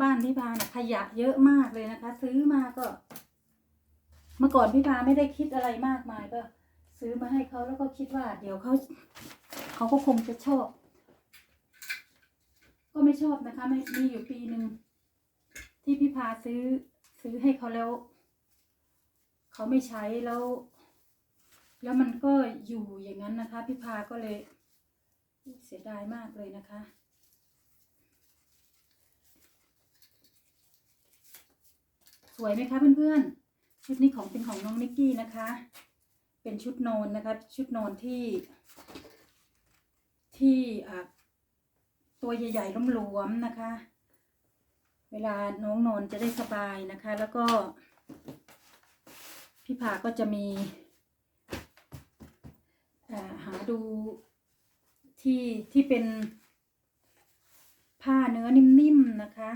บ้านพี่พาเนี่ยขยะเยอะมากเลยนะคะ ซื้อมาก็ เมื่อก่อนพี่พาไม่ได้คิดอะไรมากมายก็ ซื้อมาให้เขาแล้วก็คิดว่า เดี๋ยวเขาเขาก็คงจะชอบ ก็ไม่ชอบนะคะม่มีอยู่ปีหนึ่งที่พี่พาซื้อซื้อให้เขาแล้วเขาไม่ใช้แล้ว แล้วมันก็อยู่อย่างนั้นนะคะ พี่พาก็เลย เสียดายมากเลยนะคะ สวยไหมคะเพื่อนๆ ชุดนี้ของเป็นของน้องนิกกี้นะคะ เป็นชุดนอนนะคะ ชุดนอนที่ ที่ตัวใหญ่ๆล้หลวมนะคะ เวลาน้องนอนจะได้สบายนะคะ แล้วก็ พี่ผาก็จะมีหาดูที่ที่เป็นผ้าเนื้อนิ่มๆนะคะ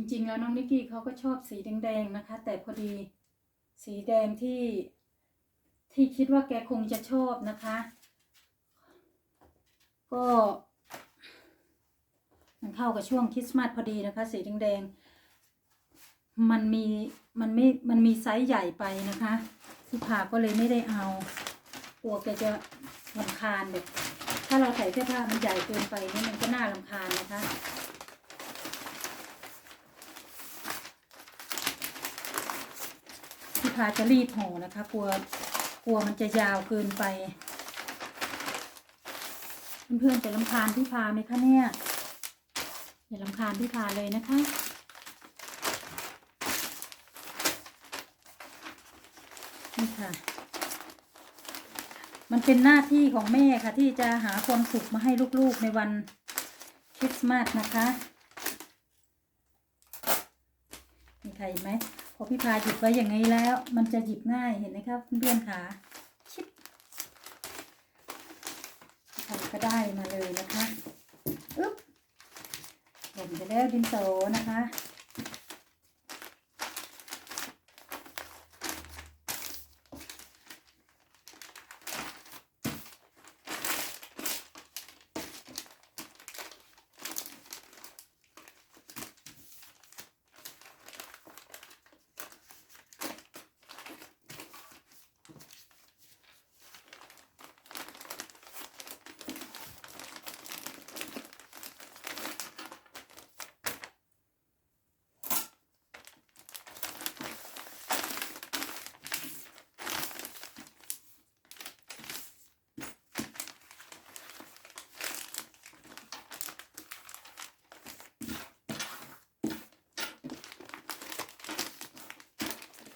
จริง ๆ แล้วน้องนิกกี้เขาก็ชอบสีแดงๆนะคะ แต่พอดีสีแดงที่ที่คิดว่าแกคงจะชอบนะคะ ก็มันเข้ากับช่วงคริสต์มาสพอดีนะคะ สีแดงๆมันมีมันไม่มันมีไซส์ใหญ่ไปนะคะที่ผ่าก็เลยไม่ได้เอากลัวแกจะลำคาญแบบถ้าเราใส่เสื้อผ้ามันใหญ่เกินไปนี่มันก็น่าลำคาญนะคะ พาจะรีบห่อนะคะ กลัวกลัวมันจะยาวเกินไป เพื่อนๆจะลำคาญพี่พาไหมคะเนี่ยอย่าลำคาญพี่พาเลยนะคะนี่ค่ะมันเป็นหน้าที่ของแม่ค่ะที่จะหาความสุขมาให้ลูกๆในวันคริสต์มาสนะคะ มีใครไหม พอพี่พาหยิบไว้อย่างไรแล้ว มันจะหยิบง่ายเห็นไหมครับเพื่อนๆค่ชิปก็ได้มาเลยนะคะอึ๊บผมไปแล้วดินโสนะคะ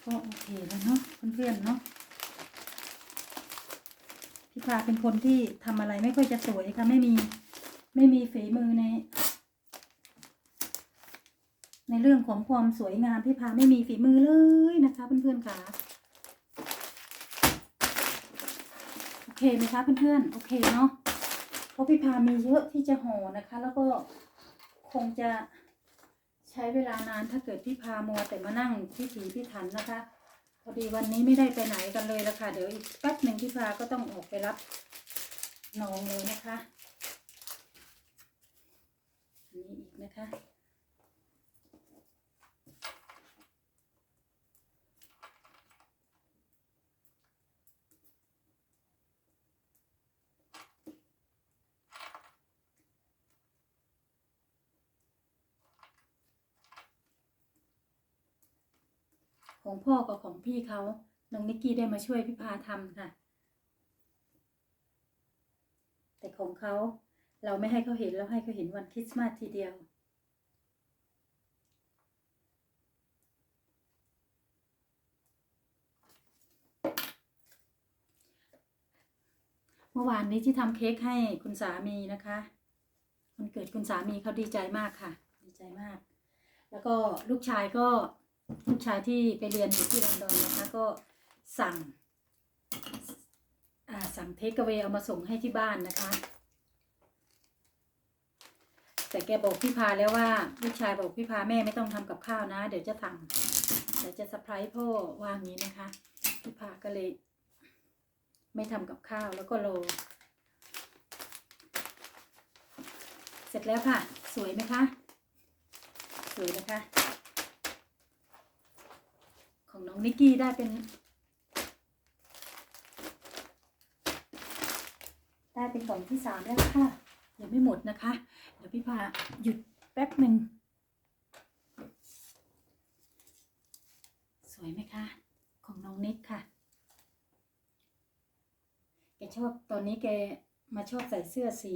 ก็โอเคแล้วเนาะเพื่อนๆเนาะพี่พาเป็นคนที่ทำอะไรไม่ค่อยจะสวยค่ะไม่มีไม่มีฝีมือใน ในเรื่องของความสวยงามพี่พาไม่มีฝีมือเลยนะคะ เพื่อนๆค่ะโอเคไหมคะเพื่อนๆโอเคเนาะเพราะพี่พามีเยอะที่จะห่อนะคะ แล้วก็คงจะ ใช้เวลานานถ้าเกิดพี่พามัวแต่มานั่งพิถีพิถันนะคะ พอดีวันนี้ไม่ได้ไปไหนกันเลยละค่ะ เดี๋ยวอีกแป๊บหนึ่งพี่พาก็ต้องออกไปรับน้องเลยนะคะ อันนี้อีกนะคะ ของพ่อกับของพี่เขาน้องนิกกี้ได้มาช่วยพี่พาทำค่ะ แต่ของเขาเราไม่ให้เขาเห็นเราให้เขาเห็นวันคริสต์มาสทีเดียว เมื่อวานนี้ที่ทำเค้กให้คุณสามีนะคะมันเกิดคุณสามีเขาดีใจมากค่ะ ดีใจมาก แล้วก็ลูกชายก็ ลูกชายที่ไปเรียนอยู่ที่ลอนดอนนะคะ ก็สั่งสั่งเทคเวเอามาส่งให้ที่บ้านนะคะ แต่แกบอกพี่พาแล้วว่าลูกชายบอกพี่พาแม่ไม่ต้องทำกับข้าวนะ เดี๋ยวจะทำเดี๋ยวจะเซอร์ไพรส์พ่อว่างนี้นะคะพี่พาก็เลย ไม่ทำกับข้าวแล้วก็รอเสร็จแล้วค่ะ สวยไหมคะ สวยนะคะ ของน้องนิกกี้ได้เป็น ได้เป็นกล่องที่สามแล้วค่ะยังไม่หมดนะคะ เดี๋ยวพี่พาหยุดแป๊บหนึ่งสวยไหมคะ ของน้องนิกค่ะแกชอบตอนนี้แกมาชอบใส่เสื้อสี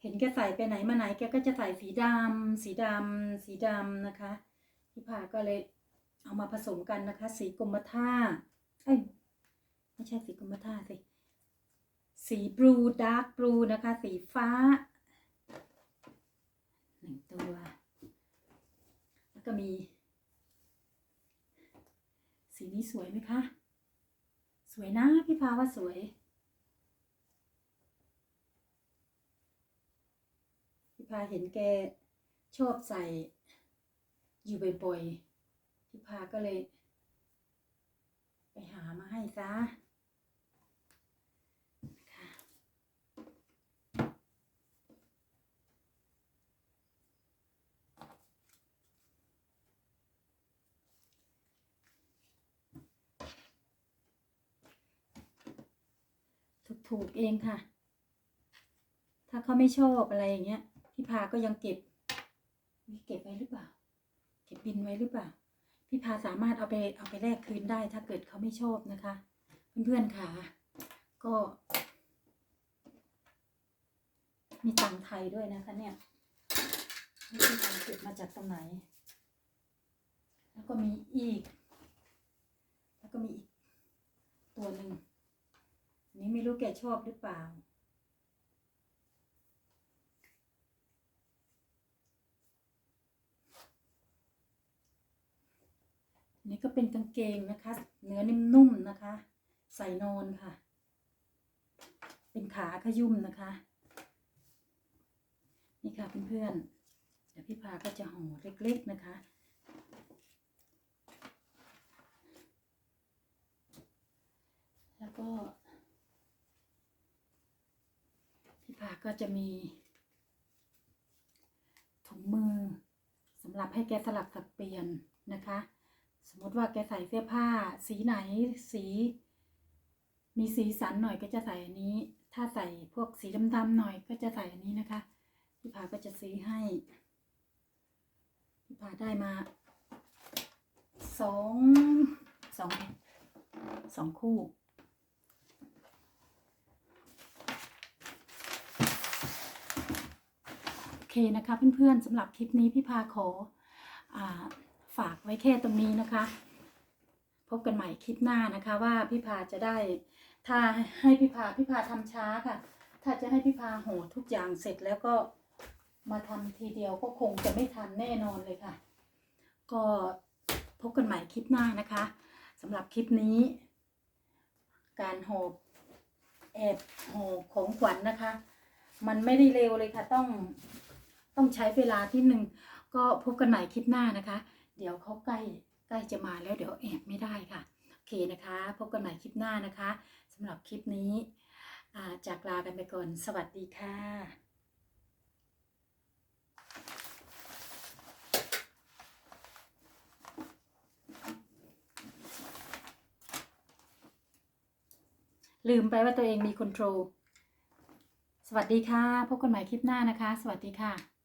เห็นแกใส่ไปไหนมาไหนแกก็จะใส่สีดำสีดำสีดำนะคะ พี่พาก็เลยเอามาผสมกันนะคะ สีกรมท่าเอ้ยไม่ใช่สีกรมท่าสิ สีบลูดาร์กบลูนะคะ สีฟ้าหนึ่งตัว แล้วก็มี สีนี้สวยไหมคะ สวยนะพี่พาว่าสวยพี่พาเห็นแกชอบใส่ อยู่บ่อยๆพี่พาก็เลย ไปหามาให้ซะถูกเองค่ะ ถ้าเขาไม่ชอบอะไรอย่างเงี้ย พี่พาก็ยังเก็บ มีเก็บไว้หรือเปล่า เก็บบินไว้หรือเปล่า พี่พาสามารถเอาไปเอาไปแลกคืนได้ ถ้าเกิดเขาไม่ชอบนะคะ เพื่อนๆค่ะ ก็ มีตังไทยด้วยนะคะ เนี่ยไม่ใช่ตังเก็บมาจากตรงไหน แล้วก็มีอีก แล้วก็มีอีกตัวหนึ่งนนี้ไม่รู้แกชอบหรือเปล่า นนี้ก็เป็นกางเกงนะคะ เนื้อนุ่มๆนะคะ ใส่นอนค่ะ เป็นขาขยุ่มนะคะ นี่ค่ะเพื่อนๆเดี๋ยวพี่พาก็จะห่อเล็กๆนะคะแล้วก็พี่พาก็จะมี ถุงมือสำหรับให้แกสลับสับเปลี่ยนนะคะ สมมติว่าแกใส่เสื้อผ้า สีไหนสี มีสีสันหน่อยก็จะใส่อันนี้ ถ้าใส่พวกสีดำๆหน่อยก็จะใส่อันนี้นะคะพี่พาก็จะซื้อให้พี่พาได้มาสองสองสองคู่โอเคนะคะเพื่อนๆสำหรับคลิปนี้พี่พาขอ ไว้แค่ตรงนี้นะคะ พบกันใหม่คลิปหน้านะคะ ว่าพี่พาจะได้ ถ้าให้พี่พาพี่พาทำช้าค่ะ ถ้าจะให้พี่พาโหทุกอย่างเสร็จแล้วก็มาทำทีเดียวก็คงจะไม่ทันแน่นอนเลยค่ะ ก็พบกันใหม่คลิปหน้านะคะสำหรับคลิปนี้ การโหบแอบโหบของขวัญนะคะ มันไม่ได้เร็วเลยค่ะต้องต้องใช้เวลาที่หนึ่งก็พบกันใหม่คลิปหน้านะคะ เดี๋ยวเขาใกล้ใกล้จะมาแล้วเดี๋ยวแอบไม่ได้ค่ะ โอเคนะคะ พบกันใหม่คลิปหน้านะคะสำหรับคลิปนี้จากลากันไปก่อน สวัสดีค่ะลืมไปว่าตัวเองมีคอนโทรล สวัสดีค่ะ พบกันใหม่คลิปหน้านะคะ สวัสดีค่ะ